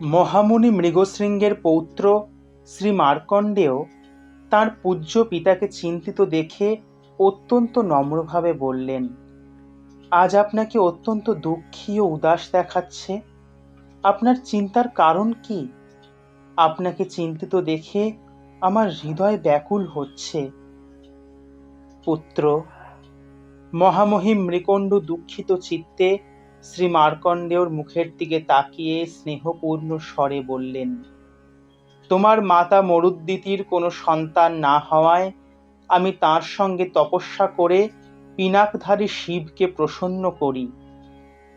মহামুনি মৃগশৃঙ্গের পৌত্র শ্রী মার্কণ্ডেয় তাঁর পূজ্য পিতাকে চিন্তিত দেখে অত্যন্ত নম্রভাবে বললেন, আজ আপনাকে অত্যন্ত দুঃখী ও উদাস দেখাচ্ছে। আপনার চিন্তার কারণ কি? আপনাকে চিন্তিত দেখে আমার হৃদয় ব্যাকুল হচ্ছে। পুত্র, মহামহিম মৃকণ্ড দুঃখিত চিত্তে শ্রী মার্কণ্ডেয়র মুখের দিকে তাকিয়ে স্নেহপূর্ণ স্বরে বললেন, তোমার মাতা মরুদ্দিতির কোনো সন্তান না হওয়ায় আমি তার সঙ্গে তপস্যা করে পিনাকধারী শিবকে প্রসন্ন করি।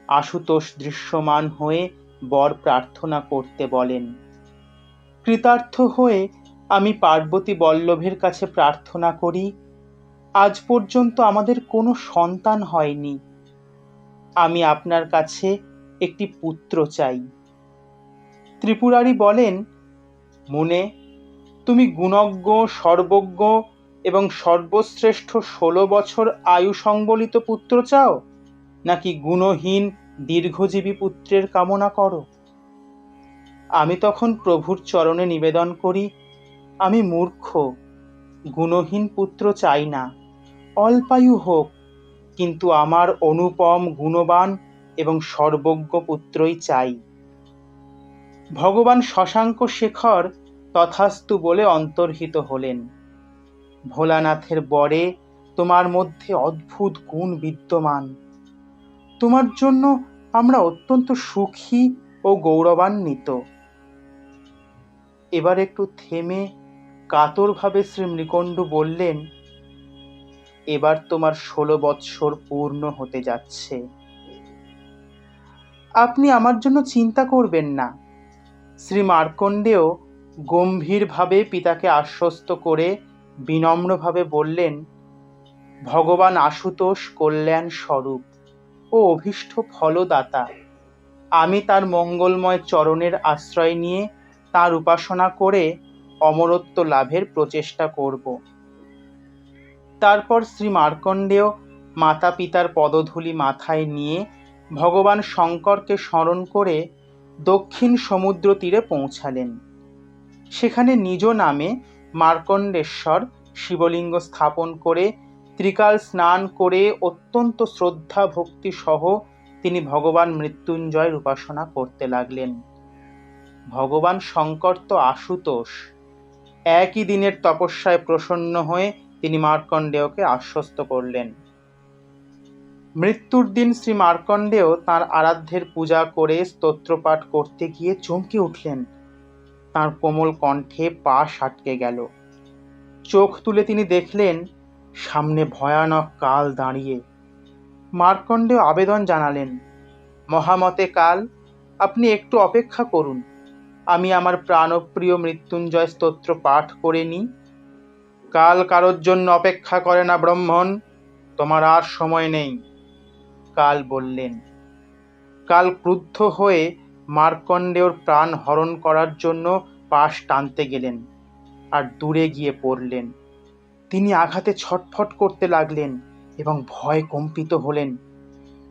আশুতোষ দৃশ্যমান হয়ে বর প্রার্থনা করতে বলেন। কৃতার্থ হয়ে আমি পার্বতী বল্লভের কাছে প্রার্থনা করি, আজ পর্যন্ত আমাদের কোনো সন্তান হয়নি। আমি আপনার কাছে একটি পুত্র চাই। ত্রিপুরারি বলেন, মনে, তুমি গুণজ্ঞ, সর্বজ্ঞ এবং সর্বশ্রেষ্ঠ ষোলো বছর আয়ু সংবলিত পুত্র চাও? নাকি গুণহীন, দীর্ঘজীবী পুত্রের কামনা করো? আমি তখন প্রভুর চরণে নিবেদন করি, আমি মূর্খ, গুণহীন পুত্র চাই না। অল্পায়ু হোক কিন্তু আমার অনুপম গুণবান এবং সর্বজ্ঞ পুত্রই চাই। ভগবান শশাঙ্ক শেখর তথাস্তু বলে অন্তর্হিত হলেন। ভোলানাথের বরে তোমার মধ্যে অদ্ভুত গুণ বিদ্যমান। তোমার জন্য আমরা অত্যন্ত সুখী ও গৌরবান্বিত। এবার একটু থেমে কাতরভাবে শ্রী মৃকণ্ড বললেন এবার তোমার ষোলো বৎসর পূর্ণ হতে যাচ্ছে। আপনি আমার জন্য চিন্তা করবেন না। শ্রী মার্কণ্ডেয় গম্ভীরভাবে পিতাকে আশ্বস্ত করে বিনম্রভাবে বললেন, ভগবান আশুতোষ কল্যাণ স্বরূপ ও অভীষ্ট ফলদাতা, আমি তার মঙ্গলময় চরণের আশ্রয় নিয়ে তার উপাসনা করে অমরত্ব লাভের প্রচেষ্টা করব। তারপর শ্রী মার্কণ্ডেয় মাতা পিতার পদধূলি মাথায় নিয়ে ভগবান শঙ্করকে স্মরণ করে দক্ষিণ সমুদ্র তীরে পৌঁছালেন। সেখানে নিজ নামে মার্কণ্ডেশ্বর শিবলিঙ্গ স্থাপন করে ত্রিকাল স্নান করে অত্যন্ত শ্রদ্ধা ভক্তি সহ তিনি ভগবান মৃত্যুঞ্জয়ের উপাসনা করতে লাগলেন। ভগবান শঙ্কর তো আশুতোষ। একই দিনের তপস্যায় প্রসন্ন হয়ে তিনি মার্কণ্ডেয়কে আশ্বস্ত করলেন। মৃত্যুর দিন শ্রী মার্কণ্ডেয় তাঁর আরাধ্যের পূজা করে স্তোত্রপাঠ করতে গিয়ে চমকে উঠলেন। তার কোমল কণ্ঠে পা সাটকে গেল। চোখ তুলে তিনি দেখলেন, সামনে ভয়ানক কাল দাঁড়িয়ে। মার্কণ্ডেয় আবেদন জানালেন, মহামতে কাল, আপনি একটু অপেক্ষা করুন। আমি আমার প্রাণপ্রিয় মৃত্যুঞ্জয় স্তোত্র পাঠ করে নিই। কাল কারোর জন্য অপেক্ষা করে না ব্রহ্মণ, তোমার আর সময় নেই। কাল বললেন, কাল ক্রুদ্ধ হয়ে মার্কণ্ডেয়র প্রাণ হরণ করার জন্য পাশ টানতে গেলেন আর দূরে গিয়ে পড়লেন। তিনি আঘাতে ছটফট করতে লাগলেন এবং ভয় কম্পিত হলেন।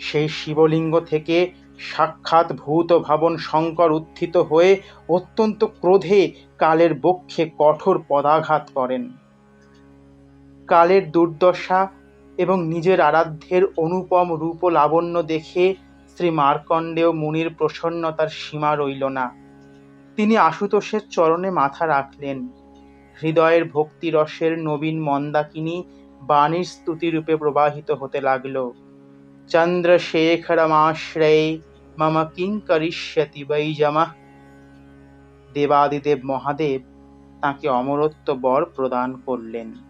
সেই শিবলিঙ্গ থেকে সাক্ষাৎ ভূত ভাবন শঙ্কর উত্থিত হয়ে অত্যন্ত ক্রোধে কালের বক্ষে কঠোর পদাঘাত করেন। কালের দুর্দশা এবং নিজের আরাধ্যের অনুপম রূপ লাবণ্য দেখে শ্রী মার্কণ্ডেয় মুনির প্রসন্নতার সীমা রইল না। তিনি আশুতোষের চরণে মাথা রাখলেন। হৃদয়ের ভক্তিরসের নবীন মন্দাকিনী বাণীর স্তুতিরূপে প্রবাহিত হতে লাগল। চন্দ্রশেখরমাশ্রয়ে মম কিং করিষ্যতি বৈজমা দেবাদিদেব মহাদেব তাকে অমরত্ব বর প্রদান করলেন।